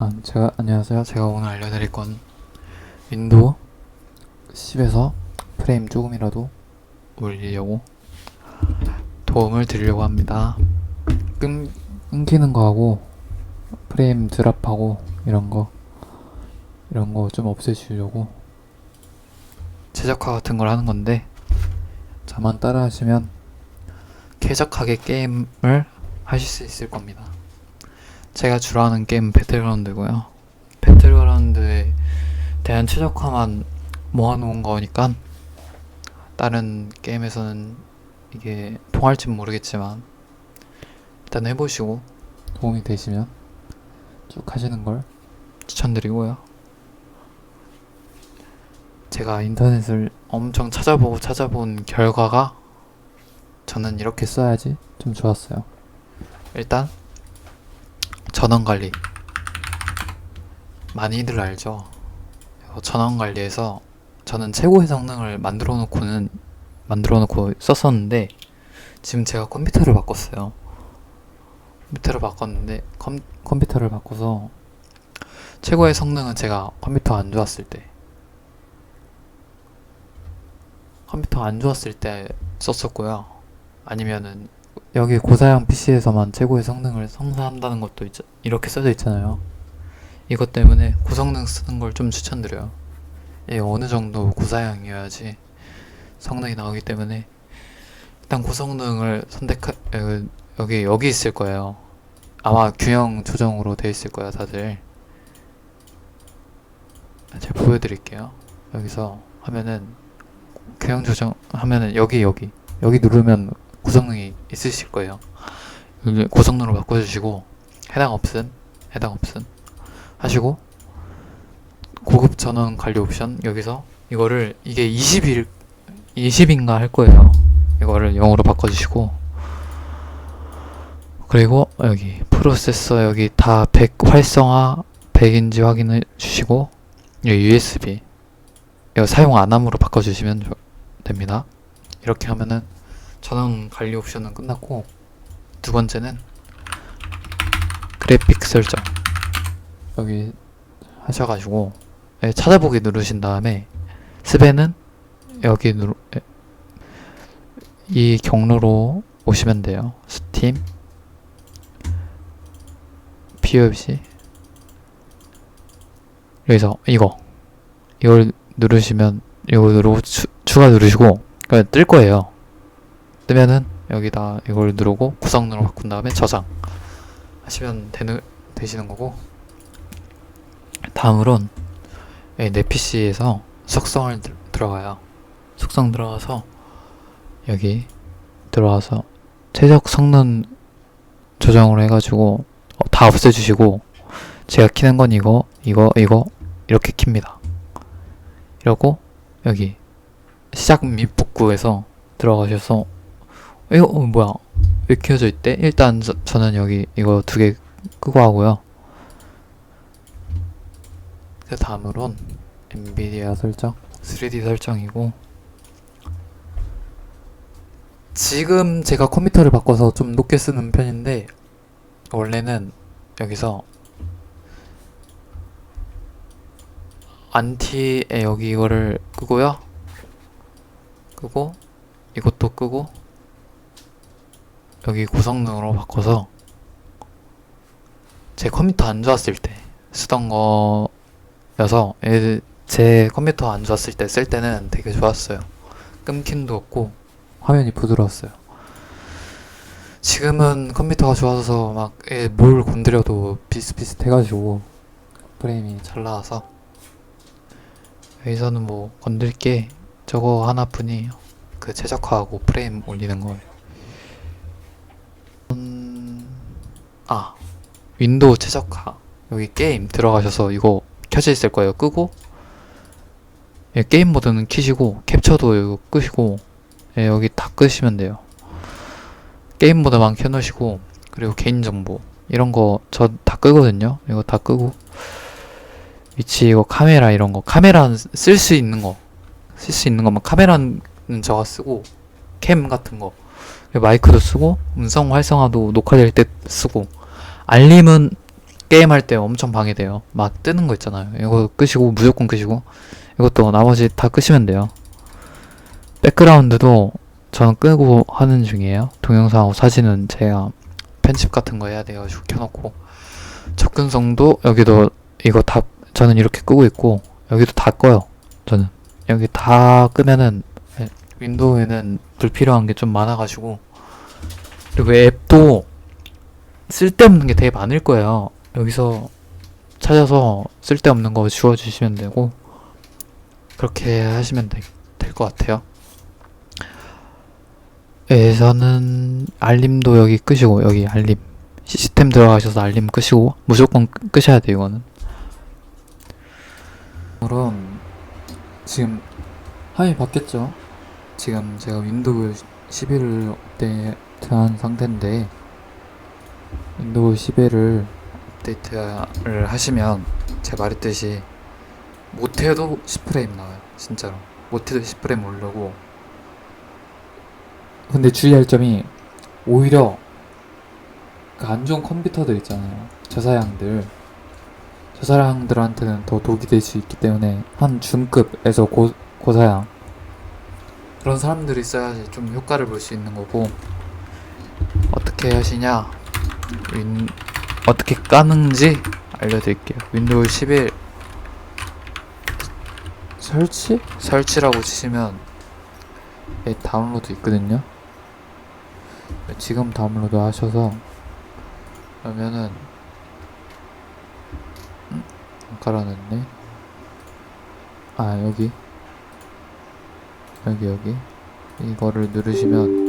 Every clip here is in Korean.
아, 제가 안녕하세요. 제가 오늘 알려드릴 건 윈도우 10에서 프레임 조금이라도 올리려고 도움을 드리려고 합니다. 끊, 끊기는 거하고 프레임 드랍하고 이런 거 이런 거 좀 없애주려고 최적화 같은 걸 하는 건데 저만 따라 하시면 쾌적하게 게임을 하실 수 있을 겁니다. 제가 주로 하는 게임은 배틀그라운드고요. 배틀그라운드에 대한 최적화만 모아놓은 거니까 다른 게임에서는 이게 통할진 모르겠지만 일단 해보시고 도움이 되시면 쭉 하시는 걸 추천드리고요. 제가 인터넷을 엄청 찾아보고 찾아본 결과가 저는 이렇게 써야지 좀 좋았어요. 일단 전원 관리 많이들 알죠? 어, 전원 관리에서 저는 최고의 성능을 만들어 놓고는 만들어 놓고 썼었는데 지금 제가 컴퓨터를 바꿨어요. 컴퓨터를 바꿨는데 컴, 컴퓨터를 바꿔서 최고의 성능은 제가 컴퓨터 안 좋았을 때 컴퓨터 안 좋았을 때 썼었고요. 아니면은 여기 고사양 PC에서만 최고의 성능을 성사한다는 것도 있, 이렇게 써져 있잖아요. 이것 때문에 고성능 쓰는 걸 좀 추천드려요. 예, 어느 정도 고사양이어야지 성능이 나오기 때문에 일단 고성능을 선택하 에, 여기 여기 있을 거예요. 아마 균형 조정으로 돼 있을 거예요, 다들. 제가 보여드릴게요. 여기서 하면은 균형 조정 하면은 여기 여기 여기 누르면 고성능이 있으실 거예요. 고성능으로 바꿔주시고 해당 없음, 해당 없음 하시고 고급 전원 관리 옵션 여기서 이거를 이게 20일 20인가 할 거예요. 이거를 0으로 바꿔주시고 그리고 여기 프로세서 여기 다 100 활성화 100인지 확인해 주시고 여기 USB 이거 사용 안함으로 바꿔주시면 조- 됩니다. 이렇게 하면은 전원 관리 옵션은 끝났고 두 번째는 그래픽 설정. 여기 하셔가지고 예, 찾아보기 누르신 다음에 스배는 여기 누르 예, 이 경로로 오시면 돼요. 스팀 PUBG 여기서 이거 이걸 누르시면 이거 누르고 추, 추가 누르시고 그냥 뜰 거예요 뜨면은 여기다 이걸 누르고 구성으로 바꾼 다음에 저장 하시면 되는 되시는 거고 다음으론 예, 내 PC에서 속성을 들, 들어가요. 속성 들어가서 여기 들어와서 최적 성능 조정을 해가지고 어, 다 없애주시고 제가 키는 건 이거 이거 이거 이렇게 킵니다. 이러고 여기 시작 및 복구에서 들어가셔서 이거 어, 뭐야 왜 켜져 있대? 일단 저, 저는 여기 이거 두 개 끄고 하고요. 그 다음으론 엔비디아 설정 3D 설정이고 지금 제가 컴퓨터를 바꿔서 좀 높게 쓰는 편인데 원래는 여기서 안티에 여기 이거를 끄고요 끄고 이것도 끄고 여기 고성능으로 바꿔서 제 컴퓨터 안 좋았을 때 쓰던 거여서 얘- 제 컴퓨터 안 좋았을 때 쓸 때는 되게 좋았어요. 끊김도 없고 화면이 부드러웠어요. 지금은 컴퓨터가 좋아서 막 뭘 건드려도 비슷비슷해가지고 프레임이 잘 나와서 여기서는 뭐 건들 게 저거 하나뿐이에요. 그 최적화하고 프레임 올리는 거예요. 아 윈도우 최적화. 여기 게임 들어가셔서 이거 켜져 있을 거예요. 끄고. 예, 게임 모드는 키시고 캡처도 이거 끄시고 예, 여기 다 끄시면 돼요. 게임 모드만 켜놓으시고 그리고 개인 정보. 이런 거 저 다 끄거든요. 이거 다 끄고. 위치 이거 카메라 이런 거. 카메라 쓸 수 있는 거. 쓸 수 있는 거만. 카메라는 저가 쓰고 캠 같은 거. 마이크도 쓰고 음성 활성화도 녹화될 때 쓰고 알림은 게임할 때 엄청 방해돼요. 막 뜨는 거 있잖아요. 이거 끄시고 무조건 끄시고 이것도 나머지 다 끄시면 돼요. 백그라운드도 저는 끄고 하는 중이에요. 동영상하고 사진은 제가 편집 같은 거 해야 돼가지고 켜놓고 접근성도 여기도 이거 다 저는 이렇게 끄고 있고 여기도 다 꺼요. 저는 여기 다 끄면은 예, 윈도우에는 불필요한 게 좀 많아가지고 그리고 앱도 쓸데없는 게 되게 많을 거예요. 여기서 찾아서 쓸데없는 거 지워주시면 되고 그렇게 하시면 될 것 같아요. 에서는 알림도 여기 끄시고 여기 알림 시스템 들어가셔서 알림 끄시고 무조건 끄- 끄셔야 돼요 이거는. 그럼 지금 화면이 바뀌었죠? 지금 제가 윈도우 11을 업데이트한 상태인데 윈도우 11을 업데이트를 하시면 제가 말했듯이 못해도 10프레임 나와요 진짜로. 못해도 10프레임 오르고. 근데 주의할 점이 오히려 그 안 좋은 컴퓨터들 있잖아요. 저사양들. 저사양들한테는 더 독이 될 수 있기 때문에 한 중급에서 고, 고사양. 그런 사람들이 써야지 좀 효과를 볼 수 있는 거고. 어떻게 하시냐 윈 어떻게 까는지 알려드릴게요. 윈도우 11 설치? 설치라고 치시면 예, 다운로드 있거든요. 지금 다운로드 하셔서 그러면은 음? 안 깔아놨네. 아 여기. 여기 여기. 이거를 누르시면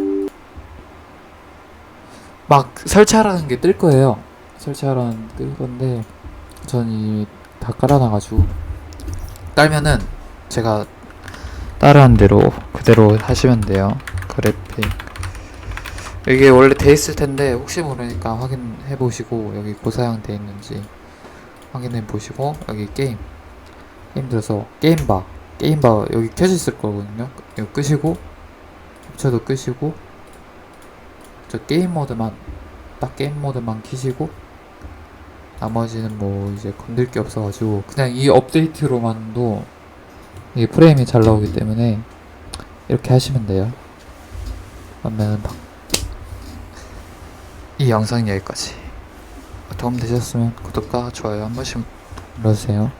막 설치하라는 게 뜰 거예요. 설치하라는 뜰 건데 전 이미 다 깔아놔가지고 깔면은 제가 따라한 대로 그대로 하시면 돼요. 그래픽. 이게 원래 돼 있을 텐데 혹시 모르니까 확인해 보시고 여기 고사양 돼 있는지 확인해 보시고 여기 게임. 게임 들어서 게임바. 게임바 여기 켜져 있을 거거든요. 이거 끄시고 캡처도 끄시고 저 게임 모드만 딱 게임 모드만 키시고 나머지는 뭐 이제 건들 게 없어가지고 그냥 이 업데이트로만도 이게 프레임이 잘 나오기 때문에 이렇게 하시면 돼요. 그러면 이 영상은 여기까지. 도움 되셨으면 구독과 좋아요 한 번씩 눌러주세요